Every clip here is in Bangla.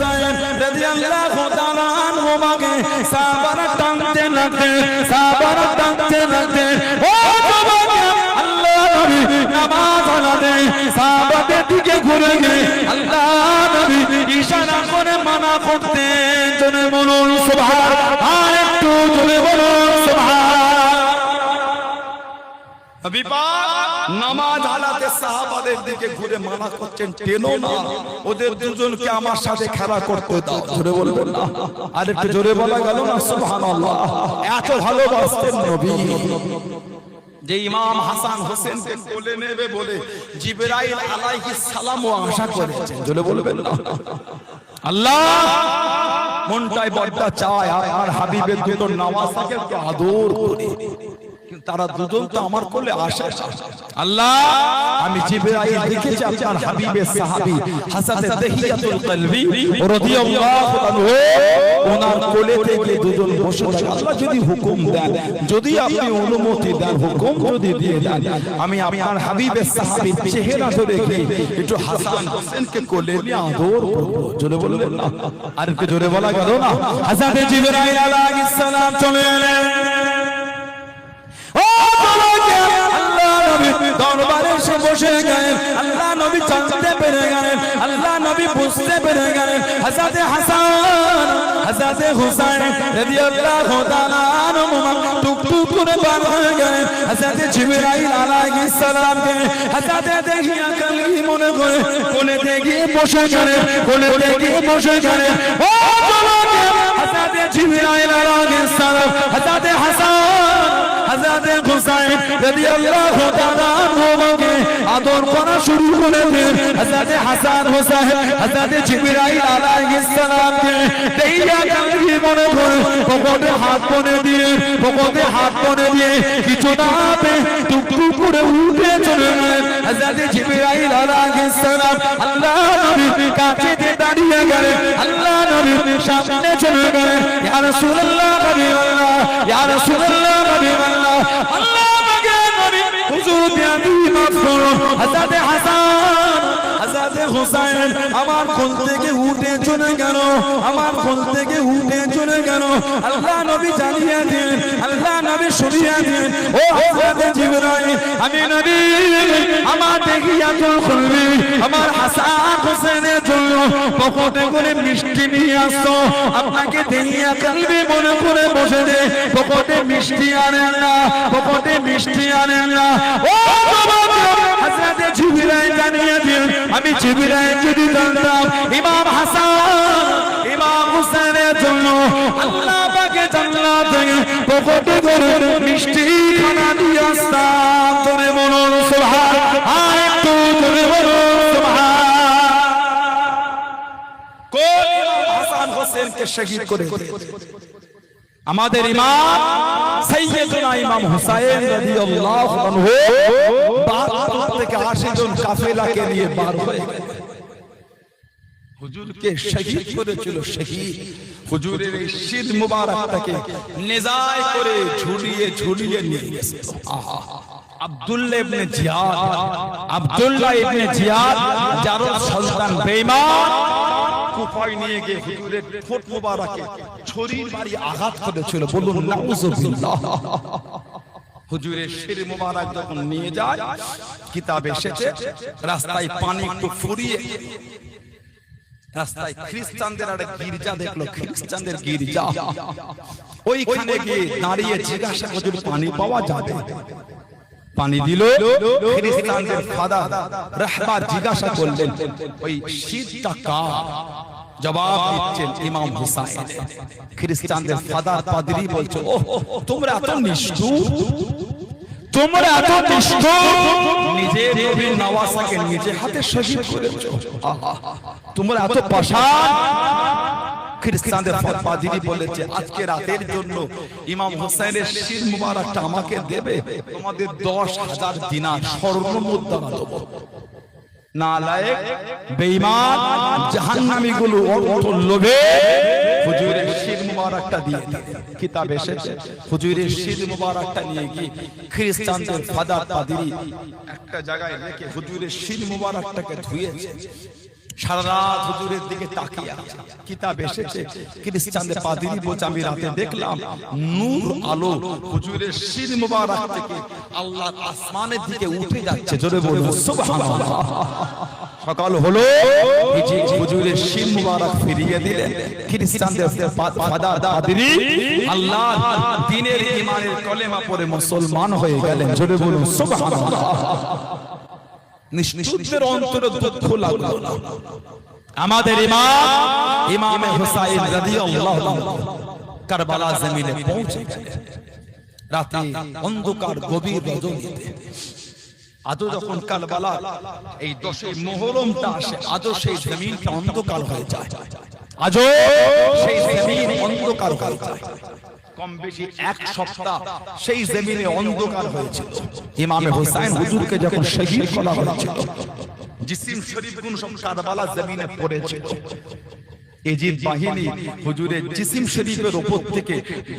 হুসাইন রাদিয়াল্লাহু তাআলা আনহুমাকে সাহাবারা টানতে লাগতেন সাহাবারা টানতে লাগতেন ও যুবক, আল্লাহ নবী নামাজ আলাদে সাহাবাদের দিকে ঘুরে গিয়ে, আল্লাহ নবী ইশারা করে মানা করতেন। জনে বলুন, সুবহান, আর একটু জনে বলুন, সুবহান। নামাজ আলাতে সাহাবাদের দিকে ঘুরে মানা করছেন টেনো না ওদের দুজনকে আমার সাথে খেলা করতে দাও। জোরে বলবেন না। আর একটু জোরে বলা গেল না সুবহানাল্লাহ। এত ভালোবাসতেন নবী। যে ইমাম হাসান হোসেনকে কোলে নেবে বলে জিবরাইল আলাইহিস সালামও আশা করেছেন। জোরে বলবেন না। আল্লাহ মনটাই বড্ডা চায় আর হাবিবের দুটো নামাজকে আদর করে। তারা দুজন তো আমার কোলে আসে। আল্লাহ! আমি জিবরাইল দেখেছি আপনার হাবিবের সাহাবী হাসাতে দেহিয়াতুল কলবি। রাদিয়াল্লাহু আনহু ওনার কোলে থেকে দুজন বসে থাকে। আল্লাহ যদি হুকুম দেন যদি আপনি অনুমতি দেন হুকুম যদি দিয়ে দেন আমি আপনার হাবিবের সাহাবীর চেহারা ধরে গিয়ে একটু হাসান হোসেনকে কোলে নিয়ে আদর করব। জোরে বলবেন না আর একটু জোরে বলা গেল না। হাসাতে জিবরাইল আলাইহিস সালাম চলে এলেন। দরবারে এসে বসে গেলেন। আল্লাহ নবী জানতে পেরে গেলেন। আল্লাহ নবী বুঝতে পেরে গেলেন। হাসাতে হাসান হাসাতে হুসাইন, রাদিয়াল্লাহু তাআলা আনহুমা টুক টুক করে বার হয়ে গেলেন। হাসাতে জিবরাইল আলাইহিস সালামকে হাসাতে দেখিয়া কালি মনে করে কোলে গিয়ে বসে গেলেন। কোলে গিয়ে বসে গেলেন। ও তোমাকে হাসাতে জিবরাইল আলাইহিস সালাম হাসাতে হাসান হাজাতে হুসাইন রাদিয়াল্লাহু তাআলা আনহুকে আদর করা শুরু করে দেন। হাজাতে হাসান, হুসাইন হাজাতে জিবরাইল আলাইহিস সালামকে দেইয়া কালবি মনে করে পকেটে হাত মনে দিয়ে পকেটে হাত মনে দিয়ে কিছু না পে টুক টুক করে উঠে চলে গেলেন। হাজাতে জিবরাইল আলাইহিস সালাম আল্লাহ নবী কাছে দাঁড়িয়ে গেলেন আল্লাহ নবী সামনে চলে গেলেন, ইয়া রাসূলুল্লাহ, নবী আল্লাহ, ইয়া রাসূলুল্লাহ, নবী আল্লাহ আমাকে নবী, হুজুর আমি মাফ করো। হযরত হাসান, হযরত আমার কোল থেকে উঠে চলে গেল, আমার কোল থেকে উঠে চলে গেল। আল্লাহ নবী জানিয়ে দিন আল্লাহ নবী শুনিয়ে দিন ও হযরত জিবরাইল, আমি নবী, আমার দেখিয়াতুল খুলবি আমার হাসান হোসেনের জন্য পকেটে করে মিষ্টি নিয়ে আসতো আপনাকে দেখিয়া কালবি মনে করে বসে দে। পকেটে মিষ্টি আনেন না, পকেটে মিষ্টি আনেন না। ও বাবা হাজরাতে জিবরাইল জানিয়ে দিন আমি জিবরাইল যদি জানতাম, ইমাম হাসান, ইমাম হুসেনের জন্য আল্লাহ পাকে জান্নাত মিষ্টি খানা তোরে তোরে আমাদের ইমাম ইমাম থেকে 80 জন কাফেলাকে নিয়ে বার হয়ে গেলেন হুজুরকে শহীদ করেছিল শহীদ? হুজুরের এই শির মুবারকটাকে নেজায় করে ঝুলিয়ে ঝুলিয়ে নিয়ে গেছে। আহা। আব্দুল্লাহ ইবনে জিয়াদ আব্দুল্লাহ ইবনে জিয়াদ যার সন্তান বেঈমান কুফায় নিয়ে গিয়ে হুজুরের ঠোঁট মুবারকে ছুরির বাড়ি আঘাত করেছিল। বলুন নাউজুবিল্লাহ হুজুরের শির মুবারক যখন নিয়ে যায় কিতাবে এসেছে রাস্তায় পানি একটু ফুরিয়ে রাস্তায় খ্রিস্টানদের একটা গির্জা দেখল খ্রিস্টানদের গির্জা। ওইখানে গিয়ে দাঁড়িয়ে জিজ্ঞাসা হুজুর পানি পাওয়া যাবে। পানি দিল খ্রিস্টানদের ফাদার রাহবার জিজ্ঞাসা করলেন ওই শীতটা কার? জবাব দিচ্ছেন ইমাম হুসাইন। খ্রিস্টানদের ফাদার পাদরি বলছে ও তোমরা এত নিষ্ঠুর? তোমরা এত নিষ্ঠুর নিজের নবীর নওয়াসাকে নিজে হাতে শহীদ করেছ আহা, তোমরা এত পাষাণ। খ্রিস্টানদের বলেছে আজকে রাতের জন্য ইমাম হোসেনের শির মুবারকটা আমাকে দেবে। তোমাদের দশ হাজার দিনার স্বর্ণ মুদ্রা দেবো। নালায়েক বেঈমান জাহান্নামী গুলো অর্থ লোভে। হুজুরের মুবারকটা দিয়ে। কিতাব এসেছে হুজুরের শির মুবারকটা নিয়ে গিয়ে খ্রিস্টানদের ফাদার পাদিরি একটা জায়গায় রেখে হুজুরের শির মুবারকটাকে ধুয়েছে। সারা রাত হুজুরের দিকে তাকিয়ে কিতাব এসেছে। খ্রিস্টানদের বলছে, আমি রাতে দেখলাম নূর আলো হুজুরের শির মুবারক থেকে আল্লাহ আসমানের দিকে উঠে যাচ্ছে। জোরে বলুন, সুবহানাল্লাহ। সকাল হলো হুজুরের মুবারক ফিরিয়ে দিলেন। খ্রিস্টানদের ফাদার পাদিরি। আল্লাহ দিনের ইমানের কলেমা পড়ে মুসলমান হয়ে গেলেন। জোরে বলুন সুবহানাল্লাহ। নিশ্চুদের অন্তরে দুঃখ লাগল আমাদের ইমাম ইমামে হুসাইন রাদিয়াল্লাহু আনহু কারবালা জমিনে পৌঁছে গেলেন। রাতে অন্ধকার গভীর রজনীতে। আজও যখন কারবালা এই দশই মোহরমটা আসে আজও সেই জমিনটা অন্ধকার হয়ে যায়। আজও সেই জমিন অন্ধকার হয়ে যায়। কম বেশি এক সপ্তাহ সেই জমিনে অন্ধকার হয়েছিল। ইমামে হোসেন হুজুরকে যখন শহীদ করা হয়েছিল জিসিম শরীফ সব কারবালা জমিনে পড়েছিল? এজিদ বাহিনী হুজুরের জিসিম শরীফের উপর থেকে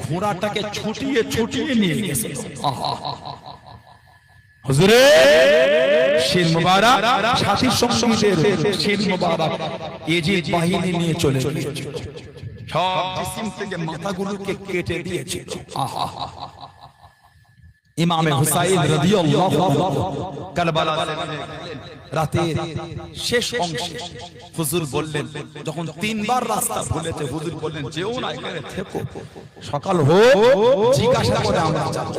ঘোড়াটাকে ছুটিয়ে ছুটিয়ে নিয়ে গেছে। আহা। হুজুরে শির মুবারক সাথী সঙ্গীদের শির মুবারক এজিদ বাহিনী নিয়ে চলে গিয়েছিল। সব জিসিম থেকে মাথাগুলোকে কেটে দিয়েছিল। আহা। ইমামে হুসাইন রাদিয়াল্লাহু কারবালা রাতে শেষ অংশে হুজুর বললেন যখন তিনবার রাস্তা ভুলেছে হুজুর বললেন যেও না এখানে থেকো। সকাল হোক জিজ্ঞাসা করে আমরা যাব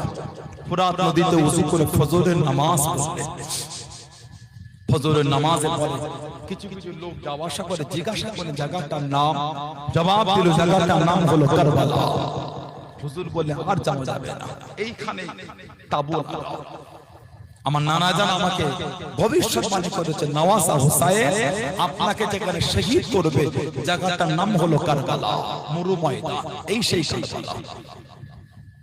ফুরাত নদীতে উযু করে ফজরের নামাজ পড়লেন ফজরের নামাজে পড়ে কিছু কিছু লোক যাওয়া আসা করে জিজ্ঞাসা করে জায়গাটার নাম। জবাব দিল জায়গাটার নাম হলো কারবালা। হুজুর বলে আর যাওয়া যাবে না। এইখানে তাবু। আমার নানা জান আমাকে ভবিষ্যৎবাণী করেছে নওয়াজা হুসাইন আপনাকে যেখানে শহীদ করবে জায়গাটার নাম হলো কারবালা মরু ময়দান। এই সেই কারবালা।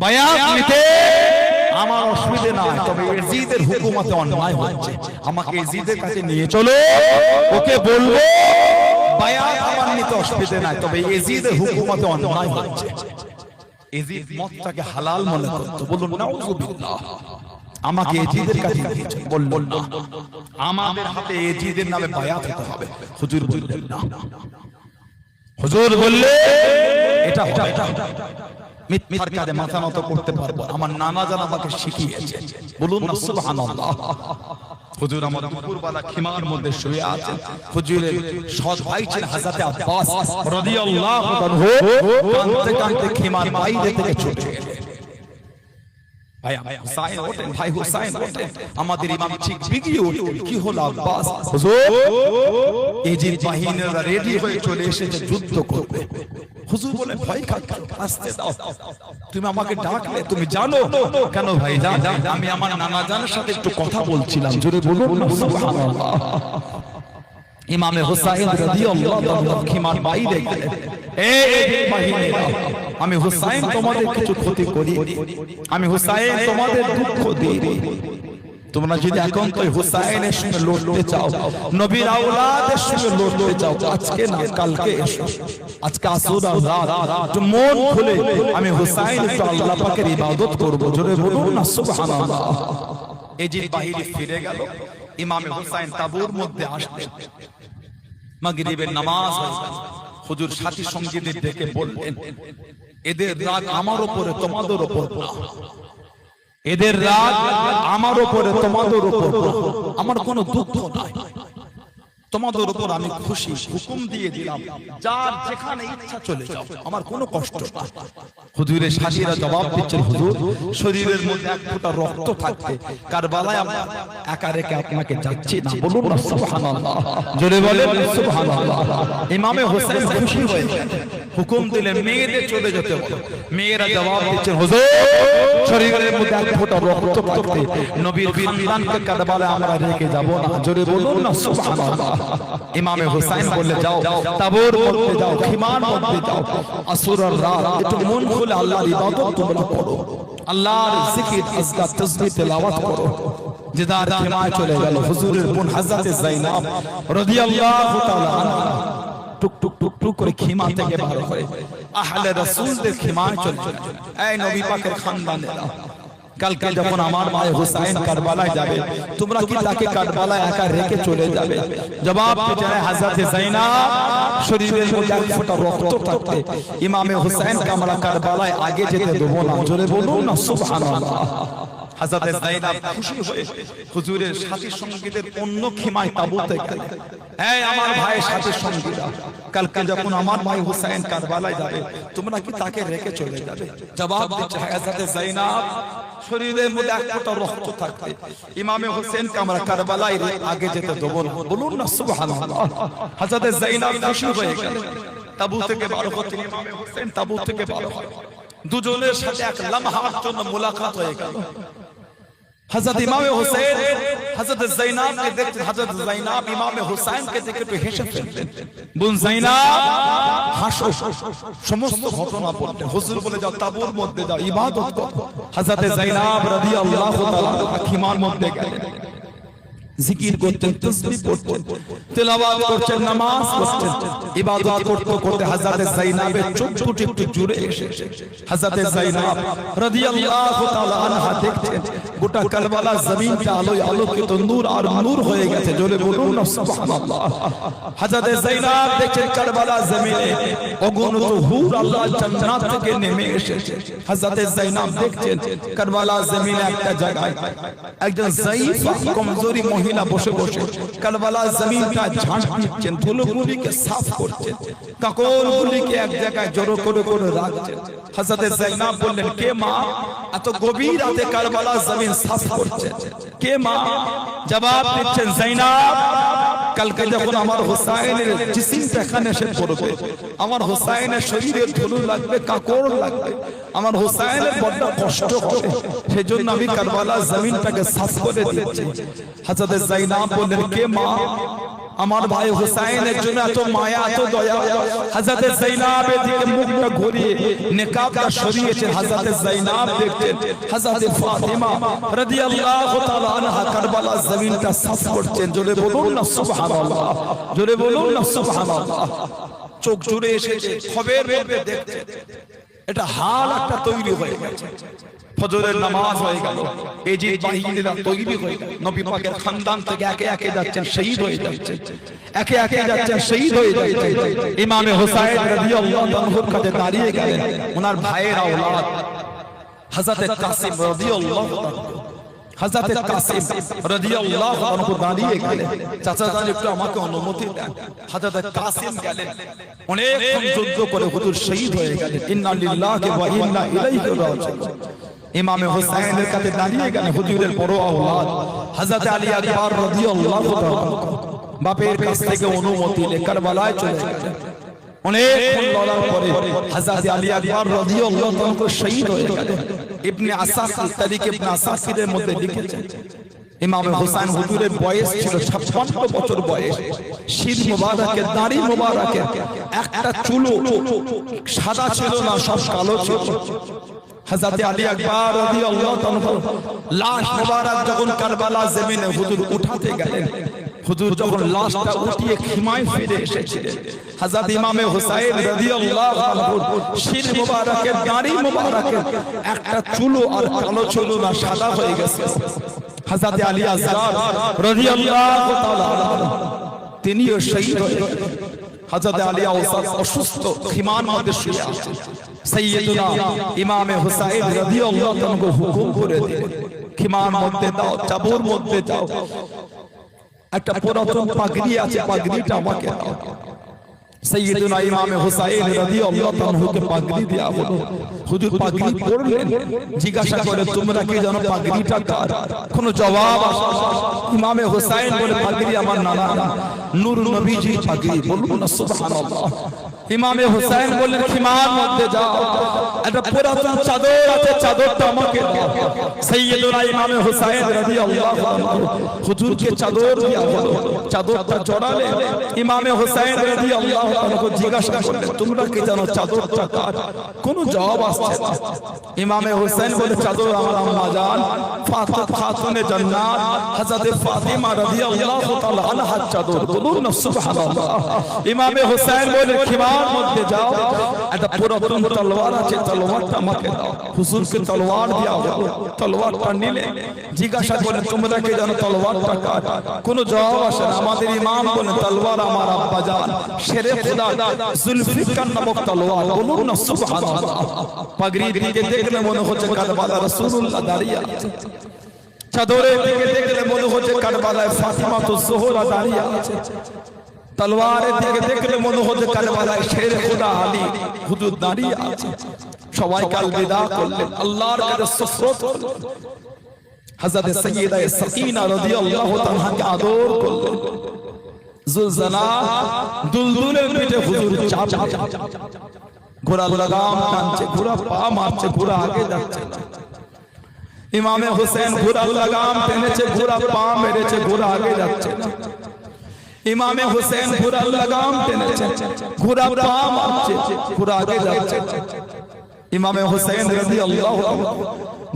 বায়াত নিতে। আমার অসুবিধে নাই তবে এজিদের হুকুমতে অন্যায় হচ্ছে। আমাকে এজিদের কাছে নিয়ে চলো। ওকে বলব বায়াত আমার নিতে অসুবিধে নাই তবে এজিদের হুকুমতে অন্যায় হচ্ছে। এজিদ মদটাকে হালাল মনে করতো। বলুন নাউজুবিল্লাহ আমাকে এজিদের কাছে বলল না আমাদের হাতে এজিদের নামে বায়াত হতে হবে। হুজুর বললেন না। হুজুর বললে এটা না। মিথ্যার কাজে মাথা নত করতে পারব। আমার নানা জান আমাকে শিখিয়েছে। বলুন না সুবহানাল্লাহ। হুজুর আমার দুপুরবেলা খিমার মধ্যে শুয়ে আছেন। হুজুরের সৎ ভাই ছিলেন হযরত আব্বাস। রাদিয়াল্লাহু আনহু। কাঁদতে কাঁদতে খিমার বাইরে থেকে ছুটে গেলেন ভাই ভাই হুসাইন ওঠেন ভাই হুসাইন ওঠেন আমাদের ইমাম ঠিক বিগিয়ে উঠলেন কি হলো আব্বাস হুজুর এই বাহিনীরা রেডি হয়ে চলে এসেছে যুদ্ধ করবে হুজুর বলে ভয় খাচ্ছ আসতে দাও তুমি আমাকে ডাকলে তুমি জানো কেন ভাই আমি আমার নানা জানের সাথে একটু কথা বলছিলাম জোরে বলুন সুবহানাল্লাহ ইমামে হুসাইন রাদিয়াল্লাহু আনহু খিমার বাইরে গেলেন আমি হুসাইন তোমাদের কিছু ক্ষতি করি। আমি হুসাইন তোমাদের দুঃখ দিই। তোমরা যদি একান্ত হুসাইনের সঙ্গে লড়তে চাও নবীর আওলাদের সঙ্গে লড়তে চাও আজকে না কালকে এসো। আজকে আসুন রাত মন খুলে আমি হুসাইন আল্লাহ পাকের ইবাদত করব। জোরে বলুন না সুবহানাল্লাহ। এই যে বাহিনী ফিরে গেল। ইমামে হুসাইন তাবুর মধ্যে আসলেন মাগরিবের নামাজ হয়ে। গেল। হুজুর সাথী সঙ্গীদের ডেকে বললেন এদের রাগ আমার উপরে তোমাদের উপর এদের রাগ আমার উপরে তোমাদের উপর আমার কোনো দুঃখ নাই। তোমাদের উপর আমি খুশি হুকুম দিয়ে দিলাম। যার যেখানে ইচ্ছা চলে যাও। আমার কোনো কষ্ট হুজুরের সাথীরা জবাব দিচ্ছেন হুজুর শরীরের মধ্যে এক ফোঁটা রক্ত থাকতে কারবালায় আমরা একা রেখে আপনাকে যাচ্ছি না। বলুন না সুবহানাল্লাহ। জোরে বলেন সুবহানাল্লাহ। ইমামে হোসেন খুশি হয়ে গেলেন। হুকুম দিলেন মেয়েদের চলে যেতে বলো মেয়েরা জবাব দিচ্ছেন হুজুর! শরীরের মধ্যে এক ফোঁটা রক্ত থাকতে নবীর খানদানকে কারবালায় আমরা রেখে যাব না। জোরে বলুন না। সুবহানাল্লাহ। ইমামে হুসাইন বললে যাও তাবুর মধ্যে যাও খিমান মধ্যে যাও। আসুরার রাত একটু মন খুলে আল্লাহর ইবাদত তোমরা করো। আল্লাহর জিকির আজকার তাসবিহ তেলাওয়াত করো। জিদার খিমায় চলে গেল। হুজুরের বোন হযরতে যায়নাব রাদিয়াল্লাহু তাআলা আনহা। টুক টুক টুক টুক করে খিমা থেকে বার করে আহলে রাসূলদের খিমায় চলে এই নবী পাকের খানদানেরা কালকে যখন আমার মায়ে হুসাইন কারবালায় যাবে তোমরা কি তাকে কারবালায় একা রেখে চলে যাবে? জবাব যায় হযরত যায়নাব শরীরের মধ্যে এক ফোঁটা রক্ত থাকতে ইমামে হুসাইনকে আমরা কারবালায় আগে যেতে দেবো না। জোরে বলুন না সুবহানাল্লাহ। হযরত যায়নাব খুশি হয়ে হুজুরের সাথী সঙ্গীদের অন্য খিমায় তাবুতে এই আমার ভাইয়ের সাথী সঙ্গীরা। কালকে যখন আমার ভাই হুসাইন কারবালায় যাবে, তোমরা কি তাকে রেখে চলে যাবে? জবাব দিচ্ছে হযরত যায়নাব শরীরের মধ্যে এক ফোঁটা রক্ত থাকতে ইমামে হোসেনকে আমরা কারবালায় আগে যেতে দেবো না। বলুন না, সুবহানাল্লাহ। হযরত যায়নাব খুশি হয়ে গেলেন তাবু থেকে বার হতে ইমামে হোসেন তাবু থেকে বার হয়। দুজনের সাথে এক লম্হার জন্য মোলাকাত হয়ে গেল। হযরত ইমামে হোসেন হযরত যায়নাব দেখতে হযরত যায়নাব ইমামে হোসেন দেখে একটু হেসে ফেললেন। বোন যায়নাব হাসো। সমস্ত ঘটনা বললেন হুজুর বলে যাও তাবুর মধ্যে যাও ইবাদত করো। হযরত যায়নাব রাদিয়াল্লাহু তাআলা খিমার মধ্যে গেলেন। জিকির করতেন তসবিহ পড়তেন তেলাওয়াত করতেন নামাজ পড়তেন ইবাদত করতে করতে হযরত যায়নাবের চোখ দুটি একটু জুড়ে এসে হযরত যায়নাব রাদিয়াল্লাহু তাআলা আনহা দেখছেন গোটা কারবালা জমিনটা আলোয় আলোকিত নূর আর নূর হয়ে গেছে জোরে বলুন না সুবহানাল্লাহ। হযরত যায়নাব দেখছেন কারবালা জমিনে অগণিত হুর আল্লাহ জান্নাত থেকে নেমে এসেছে। হযরত যায়নাব দেখছেন কারবালা জমিনে একটা জায়গায় একজন জাইফ কমজোরি মহিলা বসে বসে কারবালা জমিনটা ঝাঁট দিচ্ছেন, ধুলোগুলিকে সাফ করছেন কাকরগুলিকে এক জায়গায় জড়ো করে করে রাখছেন। হযরত জাইনাব বললেন, কে মা? এত গভীর রাতে কারবালা জমিন সাফ করছে কে মা? জবাব দিচ্ছেন যায়নাব কালকে যখন আমার হোসাইনের জিসিমটা এখানে এসে পড়বে, আমার হোসাইনের শরীরে ধুলো লাগবে, কাকড় লাগবে, আমার হোসাইনের বড্ড কষ্ট হবে, সেজন্য আমি কারবালা জমিনটাকে সাফ করে দিয়েছি। হাজরত যায়নাব বললেন, কে মা? আমার ভাই হুসাইনের জন্য এত মায়া এত দয়া। হযরত যায়নাবের দিকে মুখটা ঘুরিয়ে নিকাবটা সরিয়েছেন হযরত যায়নাব দেখতেন। হযরত ফাতিমা রাদিয়াল্লাহু তাআলা আনহা কারবালা জমিনটা সাফ করছেন। জোরে বলুন না সুবহানাল্লাহ। জোরে বলুন না সুবহানাল্লাহ। চোখ জুড়ে এসেছে খবর মধ্যে দেখতে এটা হাল একটা তৈরি হয়ে গেছে। ফজরের নামাজ হয়ে গেল। এই যে বাহিনীরা তৈরি হয়ে গেল। নবী পাকের খানদান থেকে একে একে যাচ্ছেন শহীদ হয়ে যাচ্ছেন একে একে যাচ্ছেন শহীদ হয়ে যাচ্ছেন ইমামে হোসাইন রাদিয়াল্লাহু তাআলার কাছে দাঁড়িয়ে গেলেন। ওনার ভাইয়ের আওলাদ হযরত কাসিম রাদিয়াল্লাহু তাআলা হযরত কাসিম রাদিয়াল্লাহু আনহু দাঁড়িয়ে গেলেন। চাচা জান একটু আমাকে অনুমতি দেন। হযরত কাসিম গেলেন। অনেক যুদ্ধ করে হুজুর শহীদ হয়ে গেলেন। ইন্না লিল্লাহি ওয়া ইন্না ইলাইহি রাজিউন। ইমামে হোসেনের কাছে দাঁড়িয়ে গেলেন হুজুরের বড় আওলাদ হযরত আলী আকবর রাদিয়াল্লাহু তাআলা বাপের কাছ থেকে অনুমতি নিয়ে কারবালায় চলে গেলেন। অনেক লড়ার পরে হযরত আলী আকবর রাদিয়াল্লাহু তাআলা শহীদ হয়ে গেলেন। ইবনে আসাকির তারিখ ইবনে আসাকিরের মধ্যে লিখেছেন ইমামে হোসেন হুজুরের বয়স ছিল 56 বছর বয়স। শির মোবারকের দাড়ি মোবারকের একটা চুলো সাদা ছিল না সব কালো ছিল। হযরত আলী আকবর রাদিয়াল্লাহু তাআলা লাশ মোবারক যখন কারবালা জমিনে হুজুর উঠাতে গেলেন, হুজুর যখন লাশটা উঠিয়ে খিমায় ফিরে এসেছিলেন ইমামে হুসাইন রাদিয়াল্লাহু তাআলা শির মোবারকের মোবারকের, একটা চুলো আর কালো চুলো না, সাদা হয়ে গেছে। হযরত আলী আসগার রাদিয়াল্লাহু তাআলা তিনিও শহীদ হয়ে হযরত আলী অসুস্থ খিমান মধ্যে শুয়ে আছেন। সাইয়্যিদুনা ইমামে হুসাইন রাদিয়াল্লাহু তাআলা হুকুম করে দিলেন খিমান মধ্যে দাও, চাবুর মধ্যে দাও। একটা পুরাতন পাগড়ি আছে, পাগড়িটা আমাকে দাও। সৈয়দুনা ইমামে হুসাইন রাদিয়াল্লাহু তাআলাকে পাগড়ি দেয়া হলো হুজুর পাগড়ি পরলেন, জিজ্ঞাসা করে, তোমরা কি জানো পাগড়িটা কার? কোনো জবাব আসে। ইমামে হুসাইন বলে, পাগড়ি আমার নানা নূর নবীজি পাগড়ি। বলুন না, সুবহানাল্লাহ। ইমামে হুসাইন বললেন, খিমার মধ্যে যাও। একটা পুরাতন চাদর আছে, চাদরটা আমাকে সৈয়দুনা ইমামে হুসাইন রাদিয়াল্লাহু আনহু, হুজুরকে চাদর দিয়া হলো চাদরটা জড়ালে ইমামে হুসাইন রাদিয়াল্লাহু আনহু জিজ্ঞাসা করলেন, তোমরা কি জানো চাদরটা কার? কোনো জবাব আসছে না। ইমামে হুসাইন বলে, চাদর আমার আম্মা জান ফাতিমা খাতুনে জান্নাত, হযরত ফাতিমা রাদিয়াল্লাহু তাআলা আনহা চাদর। বলুন সুবহানাল্লাহ। ইমামে হুসাইন বলে খিমার মধ্যে যাও। একটা পুরাতন তলোয়ার আছে তলোয়ারটা আমাকে দাও। হুজুরকে তলোয়ার দেওয়া হলো তলোয়ারটা নিলে জিজ্ঞাসা করে তোমরা কি জানো তলোয়ারটা কার? কোনো জবাব আসে না। আমাদের ইমাম বলে তলোয়ার আমার আব্বা জান। শেরে খোদা, জুলফিকার নামক তলোয়ার বলুন না, সুবহানাল্লাহ। পাগড়ি দিকে দেখলে মনে হচ্ছে কারবালা রাসূলুল্লাহ দাঁড়িয়ে আছে। চাদরের দিকে দেখলে মনে হচ্ছে কারবালায় ফাতিমা তো জোহরা দাঁড়িয়ে আছে। তলোয়ারের দিকে দেখলে মনে হচ্ছে কারবালায় শের খোদা আলী। হুজুর দাঁড়িয়ে আছে। সবাই কাল বিদা করলেন। আল্লাহর কাছে করলেন। হযরত সাইয়্যিদা সাকিনা রাদিয়াল্লাহু তাআলাকে আদর করলেন। জুলজালা দুলদুলের পিঠে হুজুর চাপ ঘোড়া লাগাম টানছে, ঘোড়া পা মারছে, ঘোড়া আগে যাচ্ছে। ইমামে হোসেন ঘোড়া লাগাম টেনেছে, ঘোড়া পা মেরেছে, ঘোড়া আগে যাচ্ছে। ইমামে হোসেন ঘোড়া লাগাম টেনেছে ঘোড়া পা মারছে ঘোড়া আগে যাচ্ছে ইমামে হোসেন রাদিয়াল্লাহু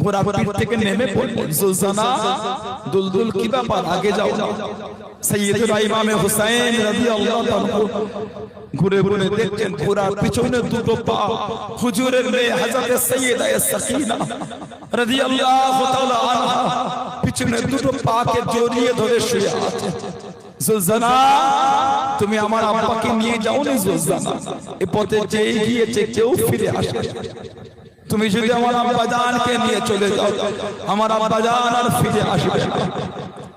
ঘোড়া পিঠ থেকে নেমে পড়লেন সুলতানা দুলদুল কি ব্যাপার আগে যাও। না সৈয়দুল ইমামে হোসেন রাদিয়াল্লাহু আনহু ঘুরে ঘুরে দেখছেন ঘোড়ার পিছনে দুটো পা। হুজুরের মেয়ে হযরত সৈয়দা সাকিনা রাদিয়াল্লাহু তাআলা পিছনে দুটো পাকে জড়িয়ে ধরে শুয়ে আছে। জুলজানা, তুমি আমার আব্বাকে নিয়ে যাও নি জুলজানা। এ পথে গিয়েছে কেউ ফিরে আসে তুমি যদি আমার আব্বাজানকে নিয়ে চলে যাও, আমার আর ফিরে আসবে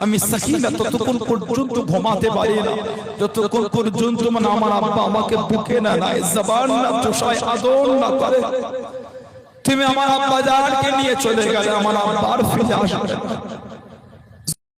আমি সাকিনা ততক্ষণ পর্যন্ত ঘুমাতে পারি না। যতক্ষণ পর্যন্ত মানে আমার আব্বা আমাকে বুকে না জবান না আদর না করে। তুমি আমার নিয়ে চলে গেলে আমার আব্বা আর ফিরে আসবে